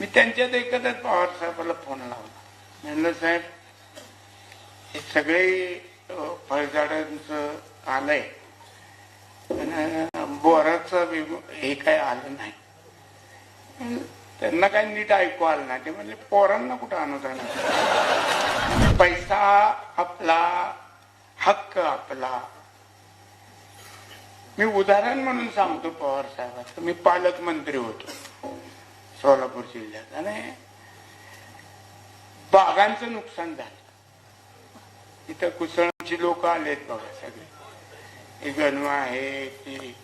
मी त्यांच्यात एकच पवार साहेबाला फोन लावला. म्हणलं साहेब हे सगळे फळझाडांचं आलंय. बोराचं हे काय आलं नाही. त्यांना काही नीट ऐकू आलं नाही. ते म्हणजे पोरांना कुठं अनुदान पैसा आपला हक्क आपला. मी उदाहरण म्हणून सांगतो पवार साहेबांचं. मी पालकमंत्री होतो. सोलापूर जिल्ह्यात. आणि बागांचं नुकसान झालं. इथं कुसळची लोक आलेत बघा सगळे. गणवा आहे की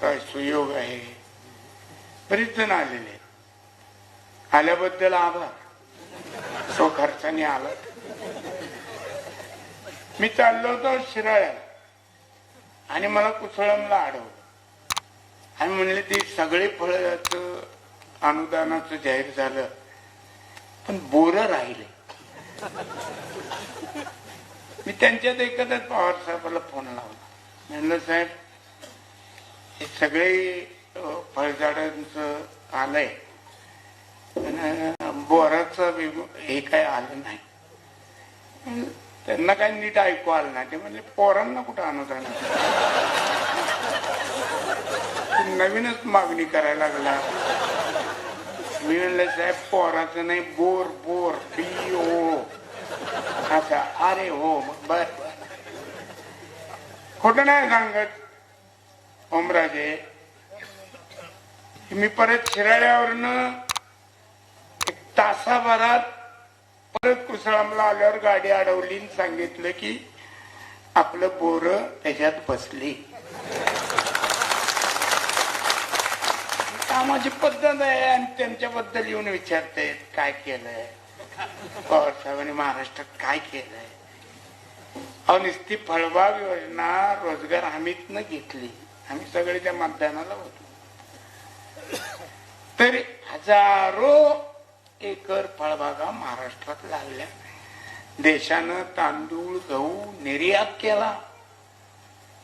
काय सुयोग आहे. बरीच जण आलेले आहेत. आल्याबद्दल आभार. तो खर्चाने आला. मी चाललो होतो शिराळ्याला. आणि मला कुसळमला अडवलं आणि म्हणले ते सगळे फळाचं अनुदानाचं जाहीर झालं. पण बोर राहिले. मी त्यांच्यात एकदाच पवार साहेबाला फोन लावला. म्हणलं साहेब हे सगळे अ, फळझाडांचं आलंय. पण बोराचं हे काय आलं नाही. त्यांना काय नीट ऐकू आलं नाही. ते म्हणजे पोरांना कुठं अनुदान नवीनच मागणी करायला लागला. मी म्हणलं साहेब पोराचं नाही बोर बोर बी ओ. अच्छा अरे हो मग बर. बर खोट नाही सांगत ओमराजे. मी परत शिराळ्यावरनं एक तासाभरात परत कुसळामला आल्यावर गाडी अडवली आणि सांगितलं की आपलं बोर त्याच्यात बसली. माझी पद्धत आहे आणि त्यांच्याबद्दल येऊन विचारतायत काय केलंय? पवार साहेबांनी महाराष्ट्रात काय केलंय? अहो निस्ती फळबाग योजना रोजगार हमीतनं घेतली. आम्ही सगळे त्या मतदानाला होतो. तरी हजारो एकर फळबागा महाराष्ट्रात लागल्या. देशानं तांदूळ गहू निर्यात केला.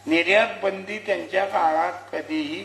निर्यात बंदी त्यांच्या काळात कधीही